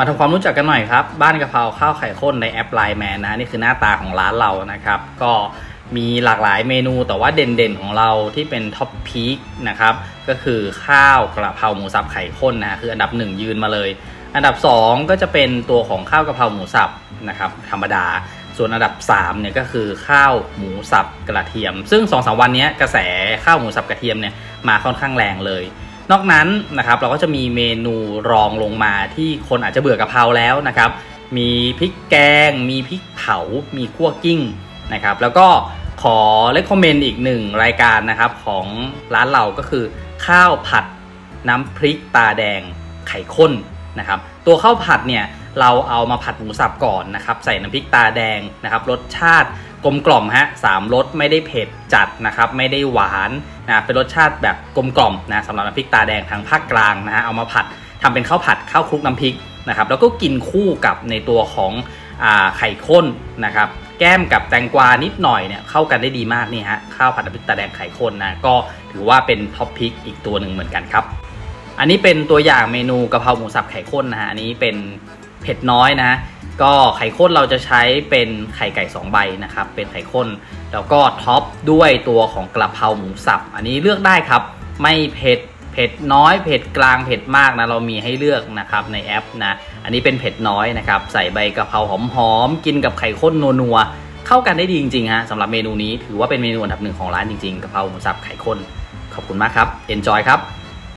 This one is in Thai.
มาทำความรู้จักกันหน่อยครับ บ้านกะเพราข้าวไข่ข้นในแอปไลน์แมนนะ นี่คือหน้าตาของร้านเรานะครับ ก็มีหลากหลายเมนูแต่ว่าเด่นๆของเราที่เป็นท็อปพีคนะครับ ก็คือข้าวกระเพราหมูสับไข่ข้นนะคืออันดับหนึ่งยืนมาเลย อันดับ 2 ก็จะเป็นตัวของข้าวกะเพราหมูสับนะครับธรรมดา ส่วนอันดับ3เนี่ยก็คือข้าวหมูสับกระเทียม ซึ่ง2อสวันนี้กระแสข้าวหมูสับกระเทียมเนี่ยมาค่อนข้างแรงเลย นอกนั้นนะครับเราก็จะมีเมนูรองลงมาที่คนอาจจะเบื่อกะเพราแล้วนะครับ มีพริกแกง มีพริกเผา มีคั่วกิ้งนะครับ แล้วก็ขอเล c คอมเมนต์อีกหนึ่งรายการนะครับของร้านเราก็คือ ข้าวผัดน้ำพริกตาแดงไข่ข้นนะครับ ตัวข้าวผัดเนี่ยเราเอามาผัดหมูสับก่อนนะครับ ใส่น้ำพริกตาแดงนะครับ รสชาติ กลมกล่อมฮะสามรสไม่ได้เผ็ดจัดนะครับไม่ได้หวานนะเป็นรสชาติแบบกลมกล่อมนะสำหรับน้ำพริกตาแดงทางภาคกลางนะฮะเอามาผัดทำเป็นข้าวผัดข้าวคลุกน้ำพริกนะครับแล้วก็กินคู่กับในตัวของอไข่ข้นนะครับแก้มกับแตงกวานิดหน่อยเนี่ยเข้ากันได้ดีมากนี่ฮะข้าวผัดน้ำพริกตาแดงไข่ข้นนะก็ถือว่าเป็นท็อปพิกอีกตัวหนึ่งเหมือนกันครับอันนี้เป็นตัวอย่างเมนูกะเพราหมูสับไข่ข้นนะฮะอันนี้เป็นเผ็ดน้อยนะ ก็ไข่ข้นเราจะใช้เป็นไข่ไก่ 2 ใบนะครับ เป็นไข่ข้น แล้วก็ท็อปด้วยตัวของกระเพราหมูสับ อันนี้เลือกได้ครับ ไม่เผ็ด เผ็ดน้อย เผ็ดกลาง เผ็ดมากนะ เรามีให้เลือกนะครับในแอปนะ อันนี้เป็นเผ็ดน้อยนะครับ ใส่ใบกระเพราหอมๆ กินกับไข่ข้นนัวๆ เข้ากันได้ดีจริงๆฮะสำหรับเมนูนี้ถือว่าเป็นเมนูอันดับหนึ่งของร้านจริงๆ กระเพราหมูสับไข่ข้น ขอบคุณมากครับ enjoy ครับ